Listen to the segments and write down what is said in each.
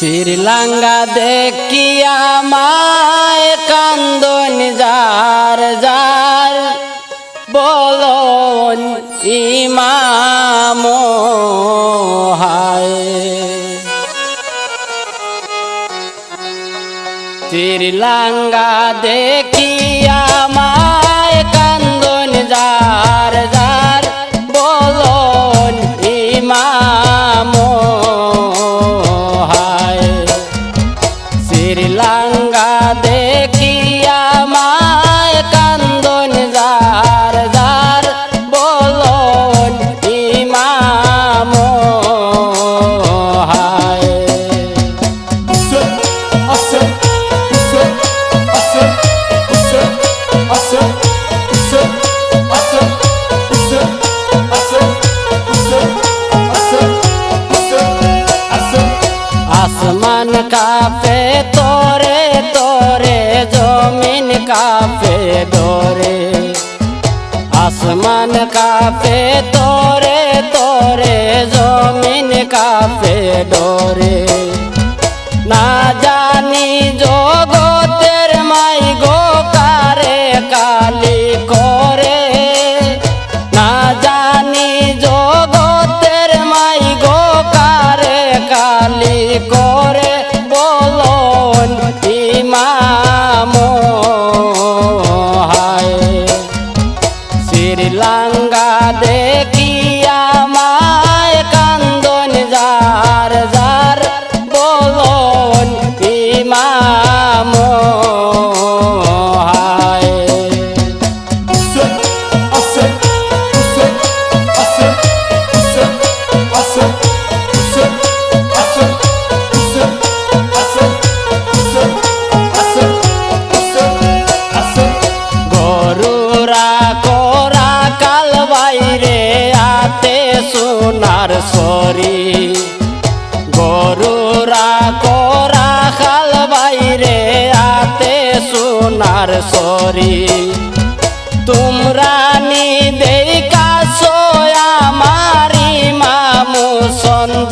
শ্রীলঙ্গা দেখিয়া মায় কান্দন যার যার। বল ইমাম হায়। শ্রীলঙ্গা দেখ কাপে দরে আসমান কাপে তোরে তোরে জমিন কাপে দরে। রে তোমরা নিদে কাসো আমারি মামু সন্দ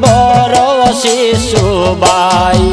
বড় শিশু বাই।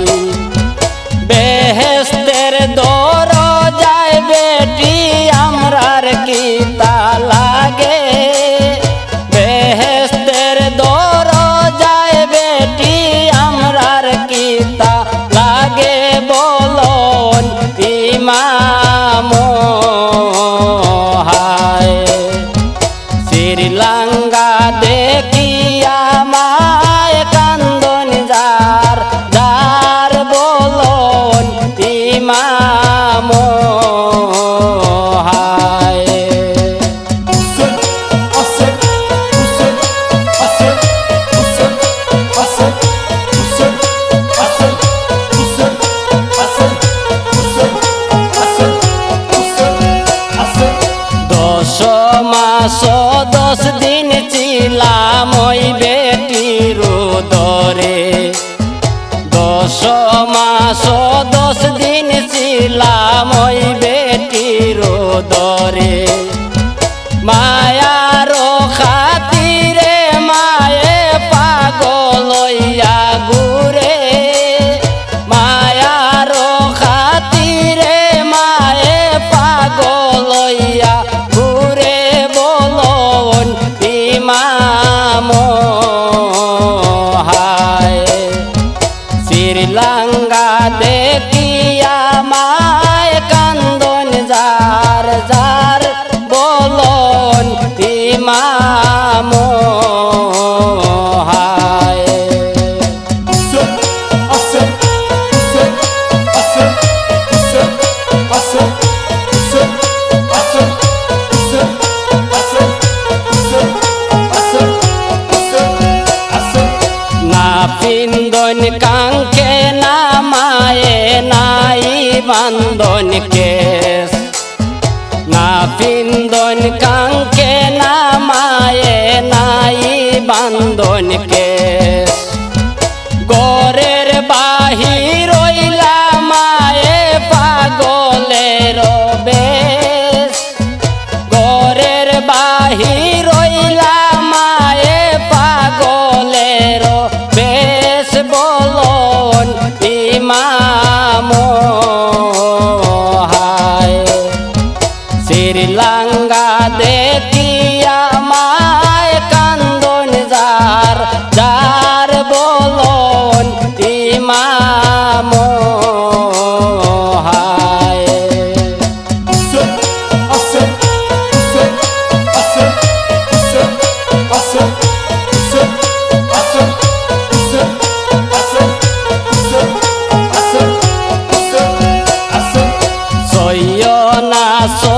পাঁচশো দশ দিন ছিলাম ওই বেটির দরে দশ মাস, দশ দিন ছিলাম ওই বেটির দরে মায়া কি আমায় কান্দন যার যার বলন ইমাম Donica বান্দন কেস না পিন্দন কাঙ্কে না মায়ে নাই বান্দন কে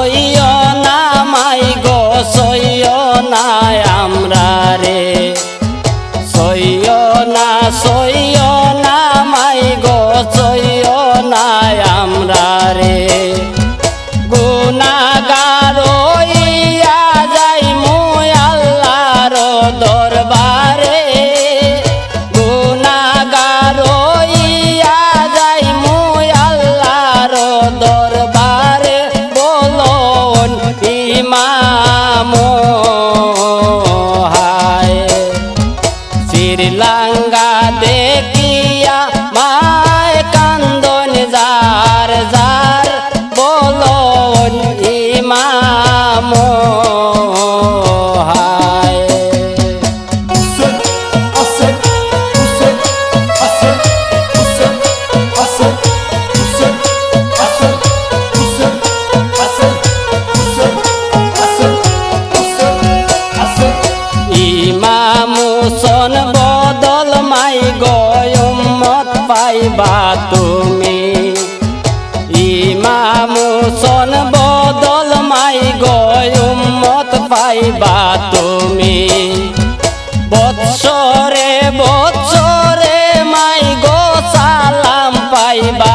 oh, oh. পাইবা তুমি? বৎসরে বৎসরে মাই গো সালাম পাইবা।